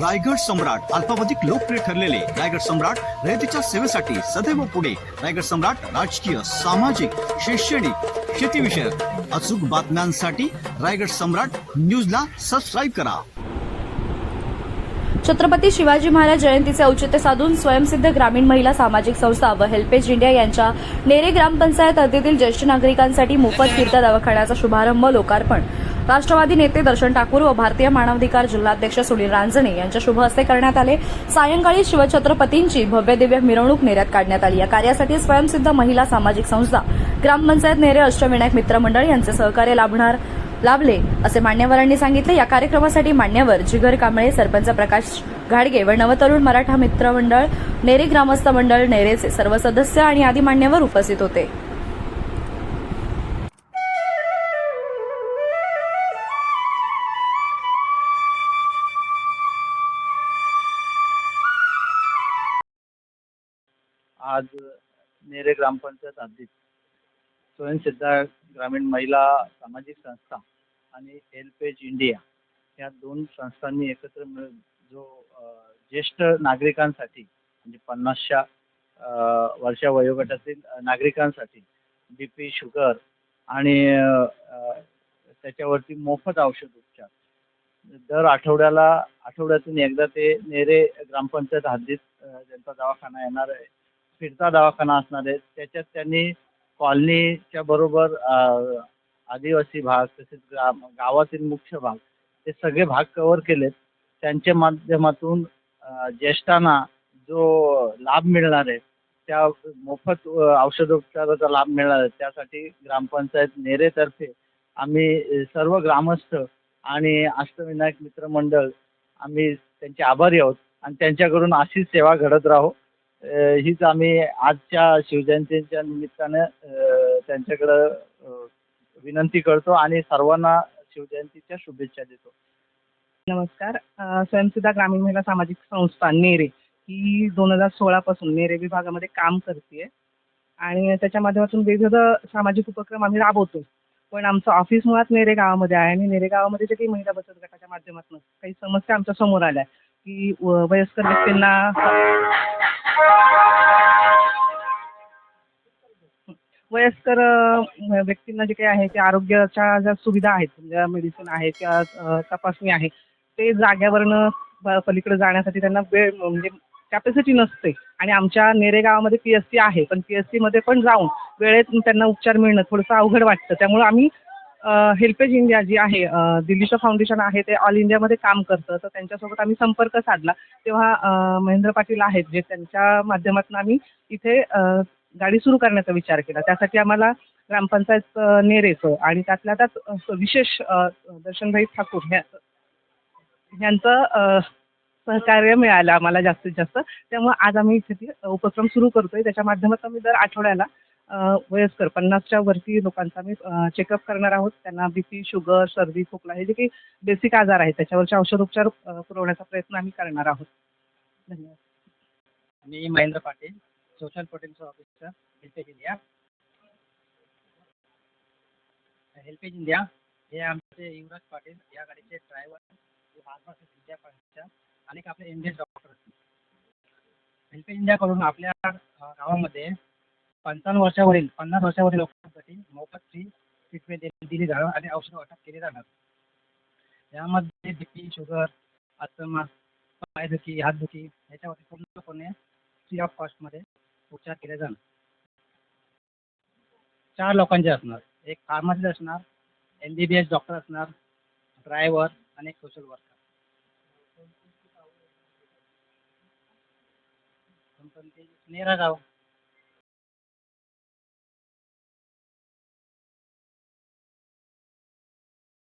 रायगड सम्राट अल्पावधिक लोकप्रिय ठरलेले रायगड सम्राट रयतेच्या सेवेसाठी सदैव पुढे. रायगड सम्राट राजकीय सामाजिक शैक्षणिक शेतीविषयक अचूक बातम्यांसाठी रायगड सम्राट न्यूजला सबस्क्राईब करा. छत्रपती शिवाजी महाराज जयंतीचे औचित्य साधून स्वयंसिद्ध ग्रामीण महिला सामाजिक संस्था व हेल्पेज इंडिया यांच्या नेरे ग्रामपंचायत हद्दीतील ज्येष्ठ नागरिकांसाठी मोफत फिरता दवाखान्याचा शुभारंभ लोकार्पण. राष्ट्रवादी नेते दर्शन ठाकूर व भारतीय मानवाधिकार जिल्हाध्यक्ष सुनील रांजणे यांच्या शुभ हस्ते करण्यात आले. सायंकाळी शिवछत्रपतींची भव्य दिव्य मिरवणूक नेऱ्यात काढण्यात आली. या कार्यासाठी स्वयंसिद्ध महिला सामाजिक संस्था ग्रामपंचायत नेरे अष्टविनायक मित्रमंडळ यांचे सहकार्य लाभणार लाभले असे मान्यवरांनी सांगितले. या कार्यक्रमासाठी मान्यवर जिगर कांबळे सरपंच प्रकाश घाडगे व नवतरुण मराठा मित्रमंडळ नेरे ग्रामस्थ मंडळ नेरेचे सर्व सदस्य आणि आदी मान्यवर उपस्थित होते. आज नेरे ग्रामपंचायत हद्दीत स्वयंसिद्धा ग्रामीण महिला सामाजिक संस्था आणि हेल्पेज इंडिया या दोन संस्थांनी एकत्र मिळून जो ज्येष्ठ नागरिकांसाठी म्हणजे पन्नासच्या वर्षा वयोगटातील नागरिकांसाठी बी पी शुगर आणि त्याच्यावरती मोफत औषध उपचार. दर आठवड्याला आठवड्यातून एकदा ते नेरे ग्रामपंचायत हद्दीत ज्यांचा दवाखाना येणार आहे फिरता दवाखाना असणार आहे. त्याच्यात त्यांनी कॉलनीच्या बरोबर आदिवासी भाग तसेच ग्राम गावातील मुख्य भाग हे सगळे भाग कव्हर केलेत. त्यांच्या माध्यमातून ज्येष्ठांना जो लाभ मिळणार आहे त्या मोफत औषधोपचाराचा लाभ मिळणार आहे त्यासाठी ग्रामपंचायत नेरेतर्फे आम्ही सर्व ग्रामस्थ आणि अष्टविनायक मित्रमंडळ आम्ही त्यांचे आभारी आहोत आणि त्यांच्याकडून अशीच सेवा घडत राहो. हीच आम्ही आजच्या शिवजयंतीच्या निमित्तानं त्यांच्याकडं विनंती करतो आणि सर्वांना शिवजयंतीच्या शुभेच्छा देतो. नमस्कार. अ, स्वयंसिद्धा ग्रामीण महिला सामाजिक संस्था नेरे ही दोन हजार सोळापासून नेरे विभागामध्ये काम करते आणि त्याच्या माध्यमातून वेगवेगळं सामाजिक उपक्रम आम्ही राबवतो पण आमचं ऑफिस मुळात नेरे गावामध्ये आहे आणि नेरे गावामध्ये जे काही महिला बचत गटाच्या माध्यमातून काही समस्या आमच्यासमोर आल्या की व- वयस्कर व्यक्तींना वयस्कर व्यक्तींना जे काही आहे ते आरोग्याच्या ज्या सुविधा आहेत ज्या मेडिसिन आहे किंवा तपासणी आहे ते जाग्यावरनं पलीकडे जाण्यासाठी त्यांना वेळ म्हणजे कॅपॅसिटी नसते. आणि आमच्या नेरे गावामध्ये पी एस सी आहे पण पी एस सीमध्ये पण जाऊन वेळेत त्यांना उपचार मिळणं थोडंसं अवघड वाटतं. त्यामुळं आम्ही हेल्पेज इंडिया जी आहे दिल्लीचं फाउंडेशन आहे ते ऑल इंडियामध्ये काम करतं. तर त्यांच्यासोबत आम्ही संपर्क साधला. तेव्हा महेंद्र पाटील आहेत जे त्यांच्या माध्यमातून आम्ही इथे गाडी सुरू करण्याचा विचार केला. त्यासाठी आम्हाला ग्रामपंचायत नेरेचं आणि त्यातल्या त्यात विशेष दर्शनभाई ठाकूर ह्या यांचं सहकार्य मिळालं आम्हाला जास्तीत जास्त. त्यामुळे आज आम्ही इथे ती उपक्रम सुरू करतोय. त्याच्या माध्यमातून आम्ही दर आठवड्याला वयस्कर पन्नासच्या वरती लोकांचा आम्ही चेकअप करणार आहोत. त्यांना बी पी शुगर सर्दी खोकला हे जे काही बेसिक आजार आहेत त्याच्यावरचे औषधोपचार उपचार पुरवण्याचा प्रयत्न आम्ही करणार आहोत. धन्यवाद. मी Mahendra Patil social protection officer HelpAge India. HelpAge India हे आमचे युवराज पाटील या गाडीचे ड्रायव्हर आणि अनेक आपले एम डॉक्टर हेल्पेज इंडियाकडून आपल्या गावामध्ये पंचावन्न वर्षावरील पन्नास वर्षावरील लोकांसाठी मोफत फ्री ट्रीटमेंट दिली जाणार आणि औषध वाटप केले जाणार. यामध्ये बी पी शुगर अस्थमा पायदुखी हातदुखी याच्यावरती पूर्णपणे फ्री ऑफ कॉस्टमध्ये उपचार केले जाणार. चार लोकांचे असणार. एक फार्मासिस्ट असणार M B B S doctor असणार ड्रायव्हर आणि एक सोशल वर्कर नेरा गाव.